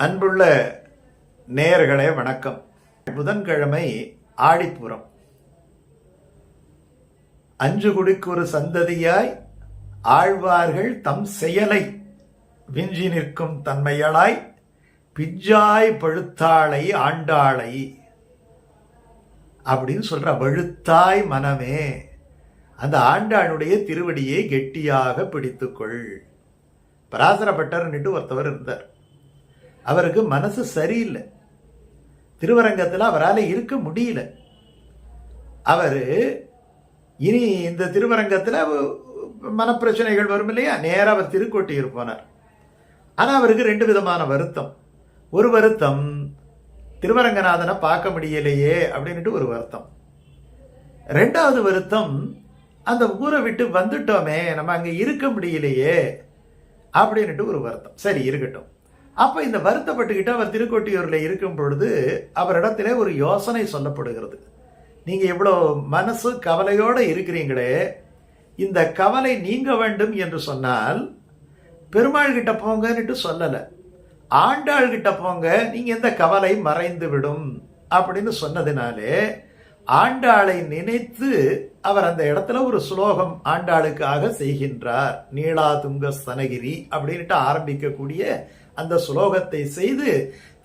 அன்புள்ள நேயர்களே வணக்கம். புதன்கிழமை ஆடிப்புறம் அஞ்சு குடிக்கு ஒரு சந்ததியாய் ஆழ்வார்கள் தம் செயலை விஞ்சி நிற்கும் தன்மையளாய் பிஜாய் பழுத்தாளை ஆண்டாளை அப்படின்னு சொல்ற வழுத்தாய் மனமே. அந்த ஆண்டாளுடைய திருவடியை கெட்டியாக பிடித்துக்கொள். பராசரப்பட்டர்னுட்டு ஒருத்தவர் இருந்தார். அவருக்கு மனசு சரியில்லை. திருவரங்கத்தில் அவரால் இருக்க முடியல. அவர் இனி இந்த திருவரங்கத்தில் மனப்பிரச்சனைகள் வரும் இல்லையா? நேராக அவர் திருக்கோட்டியூர் போனார். ஆனால் அவருக்கு ரெண்டு விதமான வருத்தம். ஒரு வருத்தம் திருவரங்கநாதனை பார்க்க முடியலையே அப்படின்ட்டு ஒரு வருத்தம். ரெண்டாவது வருத்தம் அந்த ஊரை விட்டு வந்துட்டோமே நம்ம அங்கே இருக்க முடியலையே அப்படின்ட்டு ஒரு வருத்தம். சரி இருக்கட்டும். அப்போ இந்த வருத்தப்பட்டுக்கிட்டு அவர் திருக்கோட்டியூரில் இருக்கும் பொழுது அவரிடத்திலே ஒரு யோசனை சொல்லப்படுகிறது. நீங்கள் இவ்வளோ மனசு கவலையோடு இருக்கிறீங்களே இந்த கவலை நீங்க வேண்டும் என்று சொன்னால் பெருமாள் கிட்ட போங்கன்னுட்டு சொல்லலை. ஆண்டாள் கிட்ட போங்க நீங்கள் எந்த கவலை மறைந்து விடும் அப்படின்னு சொன்னதினாலே ஆண்டாளை நினைத்து அவர் அந்த இடத்துல ஒரு ஸ்லோகம் ஆண்டாளுக்காக செய்கின்றார். நீளா துங்க ஸ்தனகிரி அப்படின்ட்டு ஆரம்பிக்கக்கூடிய அந்த சுலோகத்தை செய்து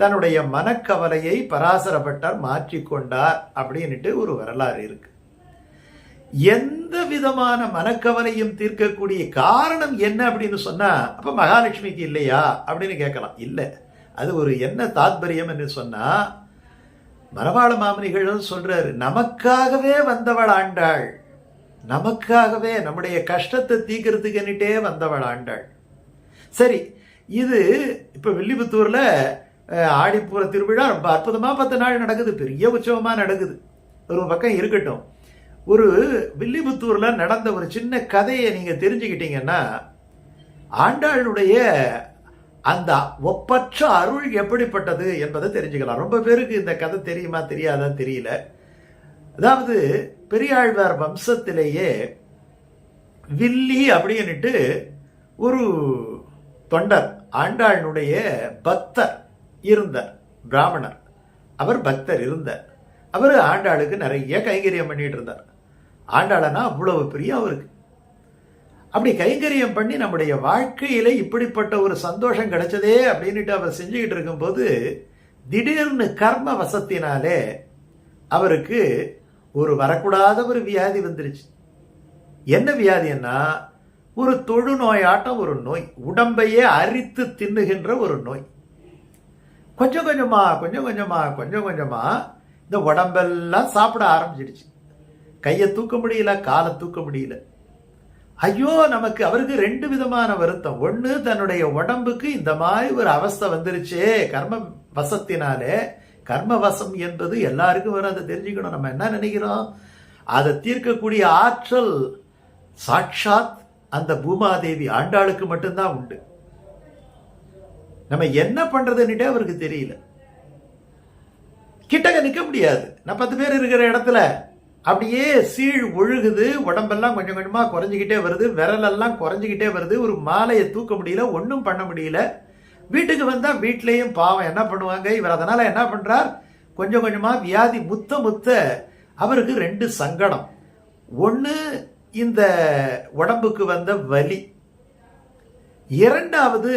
தன்னுடைய மனக்கவலையை பராசரப்பட்டார் மாற்றிக்கொண்டார் அப்படின்ட்டு ஒரு வரலாறு இருக்கு. எந்த விதமான மனக்கவலையும் தீர்க்கக்கூடிய காரணம் என்ன அப்படின்னு சொன்னா அப்ப மகாலட்சுமிக்கு இல்லையா அப்படின்னு கேட்கலாம். இல்லை. அது ஒரு என்ன தாத்பரியம் என்று சொன்னா மரபாள மாமனிகள் சொல்றாரு நமக்காகவே வந்தவள் ஆண்டாள். நமக்காகவே நம்முடைய கஷ்டத்தை தீக்கிறதுக்குன்னுட்டே வந்தவள் ஆண்டாள். சரி இது இப்போ வில்லிபுத்தூரில் ஆடிப்பூர திருவிழா ரொம்ப அற்புதமாக பத்து நாள் நடக்குது பெரிய உற்சவமாக நடக்குது. ஒரு பக்கம் இருக்கட்டும். ஒரு வில்லிபுத்தூரில் நடந்த ஒரு சின்ன கதையை நீங்கள் தெரிஞ்சுக்கிட்டீங்கன்னா ஆண்டாளுடைய அந்த ஒப்பற்ற அருள் எப்படிப்பட்டது என்பதை தெரிஞ்சுக்கலாம். ரொம்ப பேருக்கு இந்த கதை தெரியுமா தெரியாதா தெரியல. அதாவது பெரியாழ்வார் வம்சத்திலேயே வில்லி அப்படின்னுட்டு ஒரு தொண்டர் ஆண்டாளினுடைய பக்தர் இருந்தார் பிராமணர். அவர் பக்தர் இருந்தார். அவர் ஆண்டாளுக்கு நிறைய கைங்கரியம் பண்ணிட்டு இருந்தார். ஆண்டாளனா அவ்வளவு பிரியம் அவருக்கு. அப்படி கைங்கரியம் பண்ணி நம்முடைய வாழ்க்கையில இப்படிப்பட்ட ஒரு சந்தோஷம் கிடைச்சதே அப்படின்னுட்டு அவர் செஞ்சுக்கிட்டு இருக்கும்போது திடீர்னு கர்ம வசத்தினாலே அவருக்கு ஒரு வரக்கூடாத ஒரு வியாதி வந்துருச்சு. என்ன வியாதின்னா ஒரு தொழுநோயாட்டம் ஒரு நோய் உடம்பையே அரித்து தின்னுகின்ற ஒரு நோய். கொஞ்சம் கொஞ்சமாக கொஞ்சம் கொஞ்சமாக கொஞ்சம் கொஞ்சமாக இந்த உடம்பெல்லாம் சாப்பிட ஆரம்பிச்சிடுச்சு. கையை தூக்க முடியல காலை தூக்க முடியல. ஐயோ நமக்கு அவருக்கு ரெண்டு விதமான வருத்தம். ஒன்று தன்னுடைய உடம்புக்கு இந்த மாதிரி ஒரு அவஸ்தை வந்துருச்சே கர்ம வசத்தினாலே. கர்ம வசம் என்பது எல்லாருக்கும் வரும் அதை தெரிஞ்சுக்கணும். நம்ம என்ன நினைக்கிறோம்? அதை தீர்க்கக்கூடிய ஆற்றல் சாட்சாத் அந்த பூமாதேவி ஆண்டாளுக்கு மட்டும்தான் உண்டு. நம்ம என்ன பண்றதுன்னுட்டே அவருக்கு தெரியல. கிட்டக்க நிற்க முடியாது. நான் பத்து பேர் இருக்கிற இடத்துல அப்படியே சீழ் ஒழுகுது உடம்பெல்லாம் கொஞ்சம் கொஞ்சமாக குறைஞ்சிக்கிட்டே வருது விரலெல்லாம் குறைஞ்சிக்கிட்டே வருது ஒரு மாலையை தூக்க முடியல ஒன்றும் பண்ண முடியல. வீட்டுக்கு வந்தால் வீட்லேயும் பாவம் என்ன பண்ணுவாங்க? இவர் அதனால் என்ன பண்ணுறார் கொஞ்சம் கொஞ்சமாக வியாதி முத்த முத்த அவருக்கு ரெண்டு சங்கடம். ஒன்று இந்த உடம்புக்கு வந்த வலி. இரண்டாவது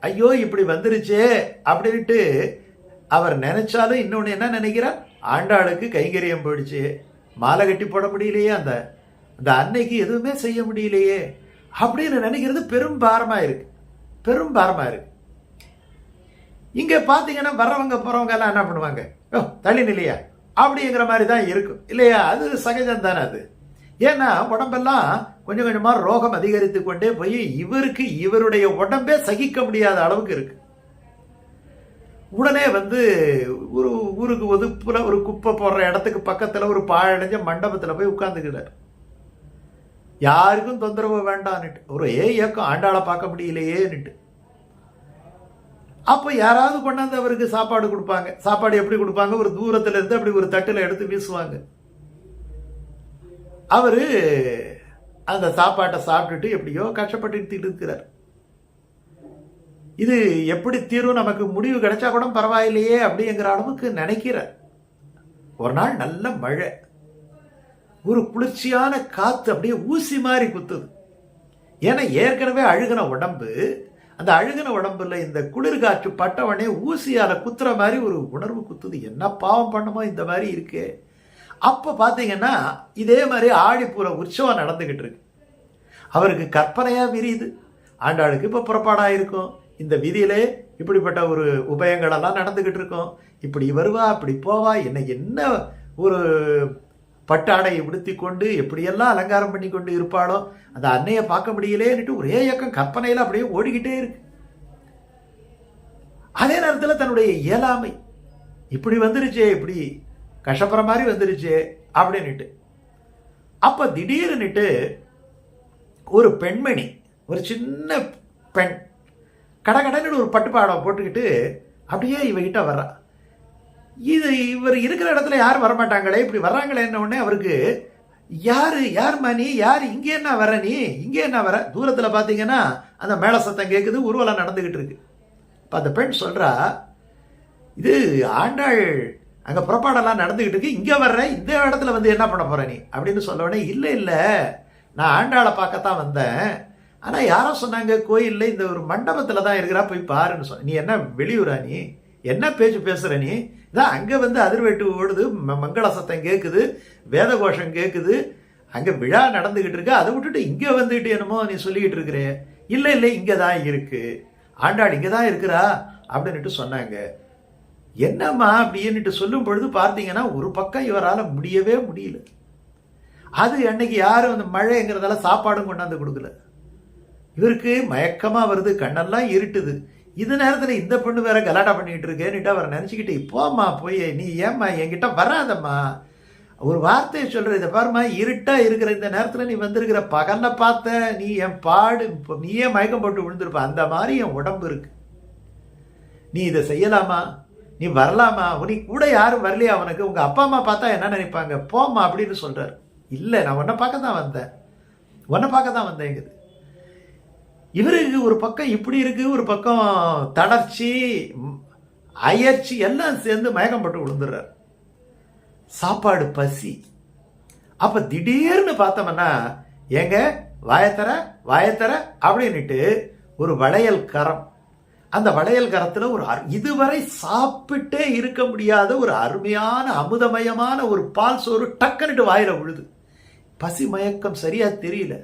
ஐயோ இப்படி வந்துருச்சே அப்படின்ட்டு அவர் நினைச்சாலும் இன்னொன்று என்ன நினைக்கிறார்? ஆண்டாளுக்கு கைங்கரியம் போயிடுச்சு. மாலை கட்டி போட முடியலையே அந்த அந்த அன்னைக்கு எதுவுமே செய்ய முடியலையே அப்படின்னு நினைக்கிறது பெரும் பாரமா இருக்கு. பெரும் பாரமா இருக்கு. இங்க பாத்தீங்கன்னா வர்றவங்க போறவங்க எல்லாம் என்ன பண்ணுவாங்க? ஓ தள்ளி நிலையா அப்படிங்கிற மாதிரி தான் இருக்கும். இல்லையா? அது சகஜம் தானே அது. ஏன்னா உடம்பெல்லாம் கொஞ்சம் கொஞ்சமாக ரோகம் அதிகரித்து கொண்டே போய் இவருக்கு இவருடைய உடம்பே சகிக்க முடியாத அளவுக்கு இருக்கு. உடனே வந்து ஒரு ஊருக்கு ஒதுப்புல ஒரு குப்பை போடுற இடத்துக்கு பக்கத்தில் ஒரு பாழடைஞ்ச மண்டபத்தில் போய் உட்காந்துக்கிறார் யாருக்கும் தொந்தரவு வேண்டான்னுட்டு. ஒரு ஏ இயக்கம் ஆண்டாளை பார்க்க முடியலையேன்னுட்டு. அப்போ யாராவது கொண்டாந்து அவருக்கு சாப்பாடு கொடுப்பாங்க. சாப்பாடு எப்படி கொடுப்பாங்க? ஒரு தூரத்துல இருந்து அப்படி ஒரு தட்டில் எடுத்து வீசுவாங்க. அவர் அந்த சாப்பாட்டை சாப்பிட்டுட்டு எப்படியோ கஷ்டப்பட்டு இருக்கிறார். இது எப்படி தீரும்? நமக்கு முடிவு கிடைச்சா கூட பரவாயில்லையே அப்படிங்கிற அளவுக்கு நினைக்கிறார். ஒரு நாள் நல்ல மழை. ஒரு குளிர்ச்சியான காற்று அப்படியே ஊசி மாதிரி குத்துது. ஏன்னா ஏற்கனவே அழுகின உடம்பு அந்த அழுகின உடம்புல இந்த குளிர் காற்று பட்டவனே ஊசியால குத்துற மாதிரி ஒரு உணர்வு குத்துது. என்ன பாவம் பண்ணுமோ இந்த மாதிரி இருக்கே. அப்போ பார்த்தீங்கன்னா இதே மாதிரி ஆடிப்பூர உற்சவம் நடந்துக்கிட்டு இருக்கு. அவருக்கு கற்பனையாக விரியுது. ஆண்டாளுக்கு இப்போ புறப்பாடாக இருக்கும். இந்த விதியிலே இப்படிப்பட்ட ஒரு உபயங்களெல்லாம் நடந்துக்கிட்டு இருக்கோம். இருக்கும் இப்படி வருவா இப்படி போவா என்ன என்ன ஒரு பட்டாடையை உடுத்தி கொண்டு எப்படியெல்லாம் அலங்காரம் பண்ணி கொண்டு இருப்பாளோ அந்த அன்னையை பார்க்க முடியலேன்னுட்டு ஒரே இயக்கம் கற்பனையில் அப்படியே ஓடிக்கிட்டே இருக்கு. அதே நேரத்தில் தன்னுடைய இயலாமை. இப்படி வந்துருச்சே இப்படி கஷ்டப்படுற மாதிரி வந்துருச்சு அப்படின்னுட்டு. அப்போ திடீர்னுட்டு ஒரு பெண்மணி ஒரு சின்ன பெண் கடகடன்னு ஒரு பட்டுப்பாடம் போட்டுக்கிட்டு அப்படியே இவகிட்ட வர்றா. இது இவர் இருக்கிற இடத்துல யாரும் வரமாட்டாங்களே இப்படி வர்றாங்களே என்ன உடனே அவருக்கு யாரு யார் நீ? யார்? இங்கே என்ன வர நீ? இங்கே என்ன வர? தூரத்தில் பார்த்தீங்கன்னா அந்த மேலே சத்தம் கேட்குது ஊர்வலம் நடந்துக்கிட்டு இருக்கு. இப்போ அந்த பெண் சொல்கிறா இது ஆண்டாள் அங்கே புறப்பாடெல்லாம் நடந்துக்கிட்டு இருக்கு. இங்கே வர்ற இந்த இடத்துல வந்து என்ன பண்ண போகிற நீ? அப்படின்னு சொல்ல உடனே இல்லை இல்லை. நான் ஆண்டாளை பார்க்கத்தான் வந்தேன். ஆனால் யாரோ சொன்னாங்க கோயிலில் இந்த ஒரு மண்டபத்தில் தான் இருக்கிறா போய் பாருன்னு சொன்ன நீ என்ன வெளியூரா நீ? என்ன பேச்சு பேசுகிற நீ? இதான் அங்கே வந்து அதிர்வேட்டு ஓடுது ம- மங்கள சத்தம் கேட்குது வேத கோஷம் கேட்குது அங்கே விழா நடந்துக்கிட்டு இருக்கு. அதை விட்டுட்டு இங்கே வந்துட்டு என்னமோ நீ சொல்லிக்கிட்டு இருக்கிறே. இல்லை இல்லை இங்கே தான் இருக்குது ஆண்டாள் இங்கே தான் இருக்கிறா அப்படின்னுட்டு சொன்னாங்க. என்னம்மா அப்படின்னுட்டு சொல்லும் பொழுது பார்த்தீங்கன்னா ஒரு பக்கம் இவரால் முடியவே முடியல. அது அன்னைக்கு யாரும் அந்த மழைங்கிறதால சாப்பாடும் கொண்டாந்து கொடுக்கல. இவருக்கு மயக்கமாக வருது கண்ணெல்லாம் இருட்டுது. இது நேரத்தில் இந்த பொண்ணு வேற கலாட்டா பண்ணிக்கிட்டு இருக்கேன்னுட்டு அவர் நினச்சிக்கிட்டு போம்மா போய் நீ ஏம்மா என்கிட்ட வராதம்மா. ஒரு வார்த்தையை சொல்கிற இதை பாரும்மா இருட்டாக இருக்கிற இந்த நேரத்தில் நீ வந்திருக்கிற பகல்ல பார்த்த நீ என் பாடு இப்ப நீயே மயக்கம் போட்டு விழுந்திருப்ப அந்த மாதிரி என் உடம்பு இருக்கு. நீ இதை செய்யலாமா? நீ வரலாமா? நீ கூட யாரும் வரலையா அவனுக்கு? உங்கள் அப்பா அம்மா பார்த்தா என்ன நினைப்பாங்க? போம்மா அப்படின்னு சொல்கிறார் இல்லை நான் உன்னை பார்க்க தான் வந்தேன். உன்னை பார்க்க தான் வந்தேங்குது இவருக்கு ஒரு பக்கம் இப்படி இருக்கு ஒரு பக்கம் தளர்ச்சி அயற்சி எல்லாம் சேர்ந்து மயக்கம் பட்டு விழுந்துடுறார். சாப்பாடு பசி. அப்போ திடீர்னு பார்த்தோம்னா ஏங்க வாயத்தர வாயத்தர அப்படின்னுட்டு ஒரு வளையல் கரம். அந்த வளையல் கரத்துல ஒரு இதுவரை சாப்பிட்டே இருக்க முடியாத ஒரு அருமையான அமுதமயமான ஒரு பால் சோறு டக்குன்னுட்டு வாயில விழுது. பசி மயக்கம் சரியா தெரியல.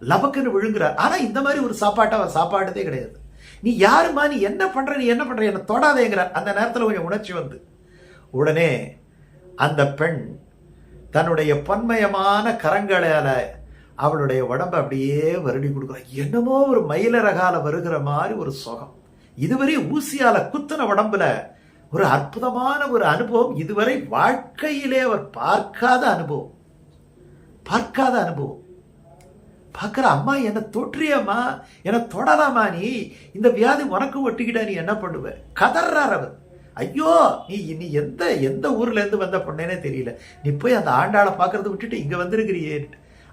லபக்குன்னு விழுங்குறார். ஆனா இந்த மாதிரி ஒரு சாப்பாட்டை அவர் சாப்பாடுதே கிடையாது. நீ யாருமா நீ என்ன பண்ற நீ என்ன பண்ற என்ன தொடாதேங்கிறார். அந்த நேரத்துல கொஞ்சம் உணர்ச்சி வந்து. உடனே அந்த பெண் தன்னுடைய பொன்மயமான கரங்களால அவளுடைய உடம்ப அப்படியே வருடி கொடுக்குறா. என்னமோ ஒரு மயிலரகால வருகிற மாதிரி ஒரு சுகம். இதுவரை ஊசியால குத்துன உடம்புல ஒரு அற்புதமான ஒரு அனுபவம். இதுவரை வாழ்க்கையிலே அவர் பார்க்காத அனுபவம். பார்க்காத அனுபவம். பார்க்குற அம்மா என்னை தொற்றியம்மா என்னை தொடலாமா நீ? இந்த வியாதி உனக்கு ஒட்டிக்கிட்ட நீ என்ன பண்ணுவ? கதர்றார் அவர். ஐயோ நீ நீ எந்த எந்த ஊர்லேருந்து வந்த பொண்ணேனே தெரியல. நீ போய் அந்த ஆண்டாளை பார்க்கறத விட்டுட்டு இங்கே வந்திருக்கிறியே.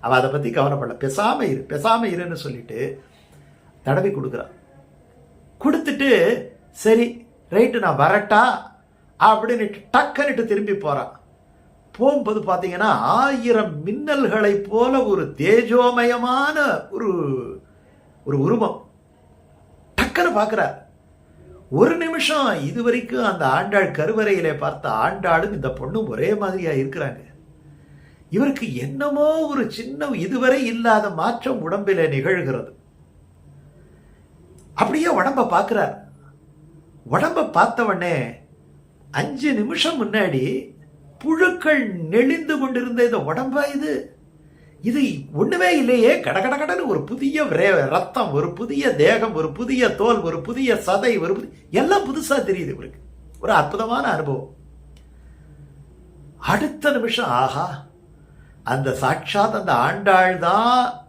அவள் அதை பற்றி கவனப்படல பெசாமல் இரு பெசாமல் இருன்னு சொல்லிட்டு தடவி கொடுக்குறான் கொடுத்துட்டு சரி ரைட்டு நான் வரட்டா? அப்படின்னுட்டு டக்குன்னுட்டு திரும்பி போகிறான் போகும்போது பார்த்தீங்கன்னா ஆயிரம் மின்னல்களைப் போல ஒரு தேஜோமயமான ஒரு ஒரு உருவம். டக்குன்னு பார்க்குறார். ஒரு நிமிஷம் இதுவரைக்கும் அந்த ஆண்டாள் கருவறையிலே பார்த்த ஆண்டாளும் இந்த பொண்ணும் ஒரே மாதிரியா இருக்கிறாங்க. இவருக்கு என்னமோ ஒரு சின்ன இதுவரை இல்லாத மாற்றம் உடம்பிலே நிகழ்கிறது. அப்படியே உடம்ப பார்க்குறார். உடம்ப பார்த்தவொடனே அஞ்சு நிமிஷம் முன்னாடி புழுக்கள் நெளிந்து கொண்டிருந்த இந்த உடம்பா இது? இது ஒண்ணுமே இல்லையே. கட கட கடன்னு ஒரு புதிய ரே- ரத்தம் ஒரு புதிய தேகம் ஒரு புதிய தோல் ஒரு புதிய சதை ஒரு புதி- எல்லாம் புதுசா தெரியுது இவருக்கு. ஒரு அற்புதமான அனுபவம். அடுத்த நிமிஷம் ஆஹா அந்த சாட்சாத் அந்த ஆண்டாள் தான்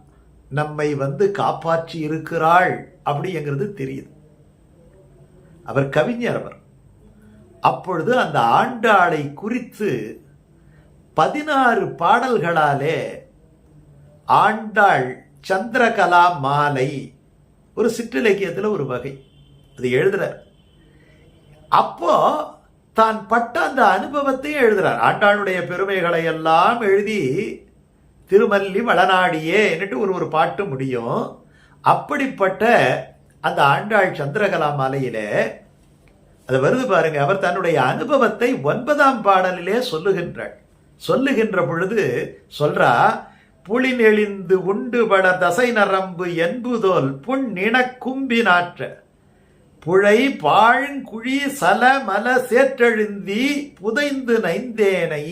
நம்மை வந்து காப்பாற்றி இருக்கிறாள் அப்படிங்கிறது தெரியுது. அவர் கவிஞர் அவர். அப்பொழுது அந்த ஆண்டாளை குறித்து பதினாறு பாடல்களாலே ஆண்டாள் சந்திரகலா மாலை ஒரு சிற்றிலக்கியத்தில் ஒரு வகை. அது எழுதுறார். அப்போ தான் பட்ட அந்த அனுபவத்தையும் எழுதுறார். ஆண்டாளுடைய பெருமைகளை எல்லாம் எழுதி திருமல்லி வளநாடியே என்னட்டு ஒரு ஒரு பாட்டு முடியும். அப்படிப்பட்ட அந்த ஆண்டாள் சந்திரகலா மாலையில அது வருது பாருங்க அவர் தன்னுடைய அனுபவத்தை ஒன்பதாம் பாடலிலே சொல்லுகின்றாள் சொல்லுகின்ற பொழுது சொல்றா புலி நெளிந்து உண்டு பட தசை நரம்பு என்புதோல் புண் கும்பினாற்ற புழை பாழுங்குழி சல மல சேற்றெழுந்தி புதைந்து நைந்தேனை.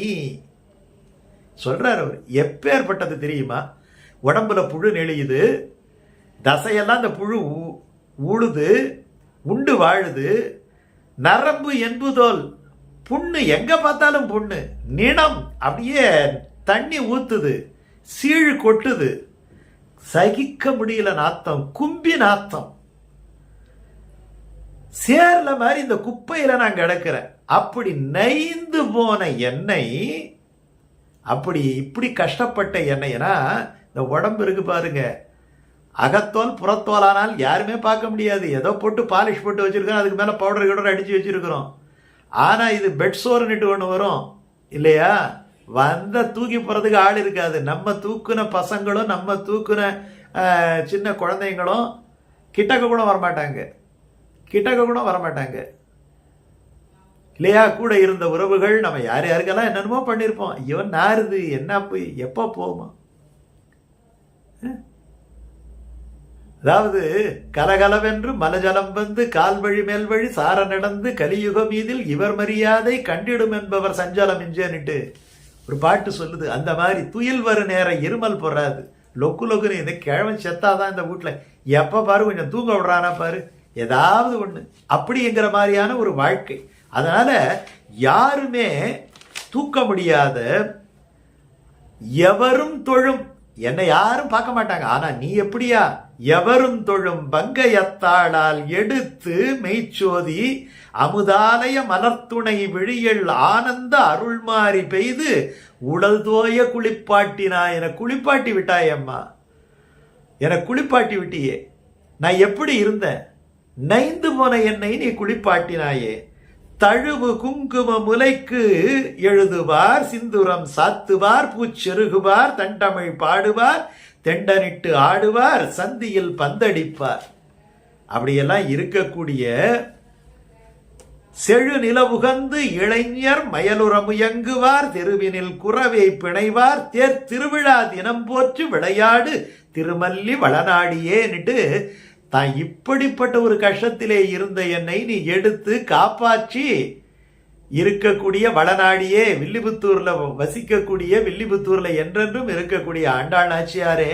சொல்றார் அவர். எப்பேற்பட்டது தெரியுமா? உடம்புல புழு நெளியுது தசையெல்லாம் அந்த புழு உழுது உண்டு வாழுது நரம்பு என்புதோல் புண்ணு எங்க பார்த்தாலும் புண்ணு நிணம் அப்படியே தண்ணி ஊத்துது சீழ் கொட்டுது சகிக்க முடியல நாத்தம் கும்பி நாத்தம். சேர்ல மாதிரி இந்த குப்பையில நான் கிடக்கிறேன். அப்படி நைந்து போன எண்ணெய் அப்படி இப்படி கஷ்டப்பட்ட எண்ணெய்னா இந்த உடம்பு இருக்கு பாருங்க. அகத்தோல் புறத்தோலானால் யாருமே பார்க்க முடியாது. ஏதோ போட்டு பாலிஷ் போட்டு வச்சுருக்கோம் அதுக்கு மேலே பவுடர் கிடர் அடித்து வச்சிருக்கிறோம். ஆனால் இது பெட் சோறுன்னுட்டு ஒன்று வரும். இல்லையா? வந்த தூக்கி போகிறதுக்கு ஆள் இருக்காது. நம்ம தூக்குன பசங்களும் நம்ம தூக்குன சின்ன குழந்தைங்களும் கிட்டக்க கூட வரமாட்டாங்க. கிட்டக்க கூட வரமாட்டாங்க. இல்லையா கூட இருந்த உறவுகள் நம்ம யார் யாருக்கெல்லாம் என்னென்னமோ பண்ணியிருப்போம் ஐயோ நாருது என்ன போய் எப்போ போகுமா அதாவது கலகலவென்று மலஜலம் வந்து கால் வழி மேல் வழி சார நடந்து கலியுக மீதில் இவர் மரியாதை கண்டிடும் என்பவர் சஞ்சலம் இஞ்சேன்னுட்டு ஒரு பாட்டு சொல்லுது. அந்த மாதிரி துயில் வரு நேரம் இருமல் பொறாது. லொக்கு லொக்குன்னு இந்த கிழவன் செத்தாதான் இந்த வீட்டில் எப்போ பாரு கொஞ்சம் தூங்க விடுறானா பாரு. ஏதாவது ஒன்று அப்படிங்கிற மாதிரியான ஒரு வாழ்க்கை. அதனால யாருமே தூக்க முடியாத எவரும் தொழும். என்னை யாரும் பார்க்க மாட்டாங்க. ஆனா நீ எப்படியா? எவரும் தொழும் பங்கயத்தாளால் எடுத்து மெய்ச்சோதி அமுதாலய மலர்த்துணை விழியல் ஆனந்த அருள்மாறி பெய்து உடல் தோய குளிப்பாட்டினா என குளிப்பாட்டி விட்டாயம்மா என குளிப்பாட்டி விட்டியே. நான் எப்படி இருந்தேன்? நைந்து போன என்னை நீ குளிப்பாட்டினாயே. தழுவு குங்கும முலைக்கு எழுதுவார் சிந்துரம் சாத்துவார் பூச்செருகுவார் தண்டமிழ் பாடுவார் தெண்டனிட்டு ஆடுவார் சந்தியில் பந்தடிப்பார். அப்படியெல்லாம் இருக்கக்கூடிய செழு நிலவுகந்து இளைஞர் மயலுறமுயங்குவார் தெருவினில் குறவை பிணைவார் தேர் திருவிழா தினம் போற்று விளையாடு திருமல்லி வளநாடியேன்னுட்டு தான் இப்படிப்பட்ட ஒரு கஷ்டத்திலே இருந்த என்னை நீ எடுத்து காப்பாற்றி இருக்கக்கூடிய வளநாடியே வில்லிபுத்தூர்ல வசிக்கக்கூடிய வில்லிபுத்தூர்ல என்றென்றும் இருக்கக்கூடிய ஆண்டாள் நாச்சியாரே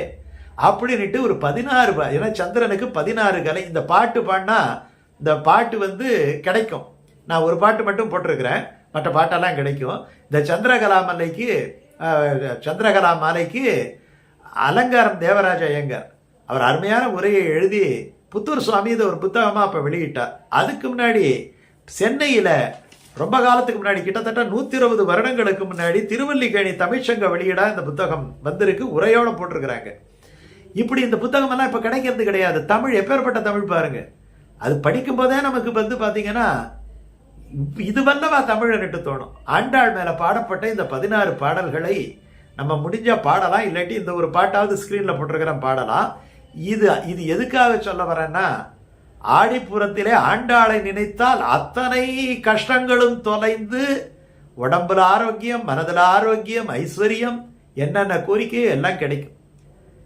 அப்படின்ட்டு ஒரு பதினாறு ஏன்னா சந்திரனுக்கு பதினாறு கலை. இந்த பாட்டு பாடினா இந்த பாட்டு வந்து கிடைக்கும். நான் ஒரு பாட்டு மட்டும் போட்டிருக்கிறேன். மற்ற பாட்டெல்லாம் கிடைக்கும். இந்த சந்திரகலா மலைக்கு சந்திரகலா மாலைக்கு அலங்காரம் தேவராஜ ஐயங்கார். அவர் அருமையான உரையை எழுதி புத்தூர் சுவாமி இதை ஒரு புத்தகமாக அப்போ வெளியிட்டார். அதுக்கு முன்னாடி சென்னையில் ரொம்ப காலத்துக்கு முன்னாடி கிட்டத்தட்ட நூற்றி இருபது வருடங்களுக்கு முன்னாடி திருவல்லிக்கேணி தமிழ்ச்சங்க வெளியிடா இந்த புத்தகம் வந்திருக்கு உரையோடு போட்டிருக்கிறாங்க. இப்படி இந்த புத்தகமெல்லாம் இப்போ கிடைக்கிறது கிடையாது. தமிழ் எப்பேற்பட்ட தமிழ் பாருங்க. அது படிக்கும்போதே நமக்கு வந்து பார்த்தீங்கன்னா இது வல்லவா தமிழர்கிட்ட தோணும். ஆண்டாள் மேலே பாடப்பட்ட இந்த பதினாறு பாடல்களை நம்ம முடிஞ்ச பாடலாம் இல்லாட்டி இந்த ஒரு பாட்டாவது ஸ்க்ரீனில் போட்டிருக்கிறோம் பாடலாம். இது இது எதுக்காக சொல்ல வரேன்னா ஆடிப்புறத்திலே ஆண்டாளை நினைத்தால் அத்தனை கஷ்டங்களும் தொலைந்து உடம்புல ஆரோக்கியம் மனதில் ஆரோக்கியம் ஐஸ்வர்யம் என்னென்ன கோரிக்கையோ எல்லாம் கிடைக்கும்.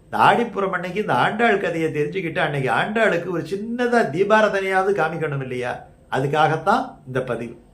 இந்த ஆடிப்புறம் அன்னைக்கு இந்த ஆண்டாள் கதையை தெரிஞ்சுக்கிட்டு அன்னைக்கு ஆண்டாளுக்கு ஒரு சின்னதாக தீபாரதனையாவது காமிக்கணும் இல்லையா? அதுக்காகத்தான் இந்த பதிவு.